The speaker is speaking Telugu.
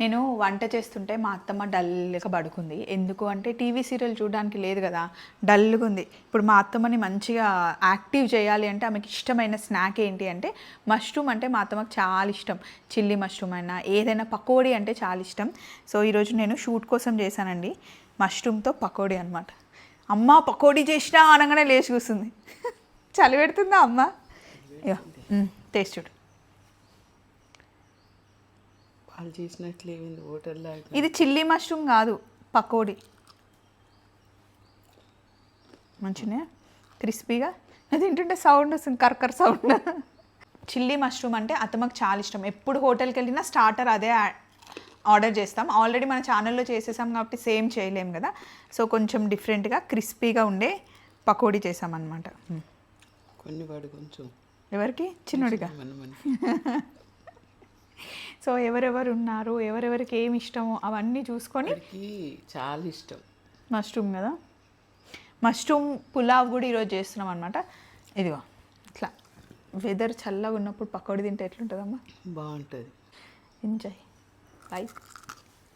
నేను వంట చేస్తుంటే మా అత్తమ్మ డల్గా పడుకుంది. ఎందుకు అంటే టీవీ సీరియల్ చూడడానికి లేదు కదా డల్గా ఉంది. ఇప్పుడు మా అత్తమ్మని మంచిగా యాక్టివ్ చేయాలి అంటే ఆమెకి ఇష్టమైన స్నాక్ ఏంటి అంటే మష్రూమ్ అంటే మా అత్తమ్మకి చాలా ఇష్టం. చిల్లీ మష్రూమ్ అయినా ఏదైనా పకోడీ అంటే చాలా ఇష్టం. సో ఈరోజు నేను షూట్ కోసం చేశానండి. మష్రూమ్తో పకోడీ అనమాట అమ్మ పకోడీ చేసినా అనగానే లేచి కూస్తుంది చలి పెడుతుందా అమ్మ? టేస్ట్ చూడు. వాళ్ళు చేసినట్లేవింది హోటల్లో ఇది చిల్లీ మష్రూమ్ కాదు పకోడీ. మంచిగా క్రిస్పీగా? అది తింటుంటే సౌండ్ వస్తుంది కర్కర్ సౌండ్ చిల్లీ మష్రూమ్ అంటే అత్తమ్మకి చాలా ఇష్టం. ఎప్పుడు హోటల్కి వెళ్ళినా స్టార్టర్ అదే ఆర్డర్ చేస్తాం. ఆల్రెడీ మన ఛానల్లో చేసేసాం కాబట్టి సేమ్ చేయలేం కదా. సో కొంచెం డిఫరెంట్గా క్రిస్పీగా ఉండే పకోడీ చేసామన్నమాట. కొన్ని వాడు కొంచెం ఎవరికి? చిన్నోడిగా సో ఎవరెవరు ఉన్నారు ఎవరెవరికి ఏమి ఇష్టమో అవన్నీ చూసుకొని చాలా ఇష్టం. మష్రూమ్ కదా? మష్రూమ్ పులావ్ కూడా ఈరోజు చేస్తున్నాం అనమాట ఇదిగో ఇట్లా వెదర్ చల్లగా ఉన్నప్పుడు పకోడీ తింటే ఎట్లుంటుందమ్మా? బాగుంటుంది. Enjoy life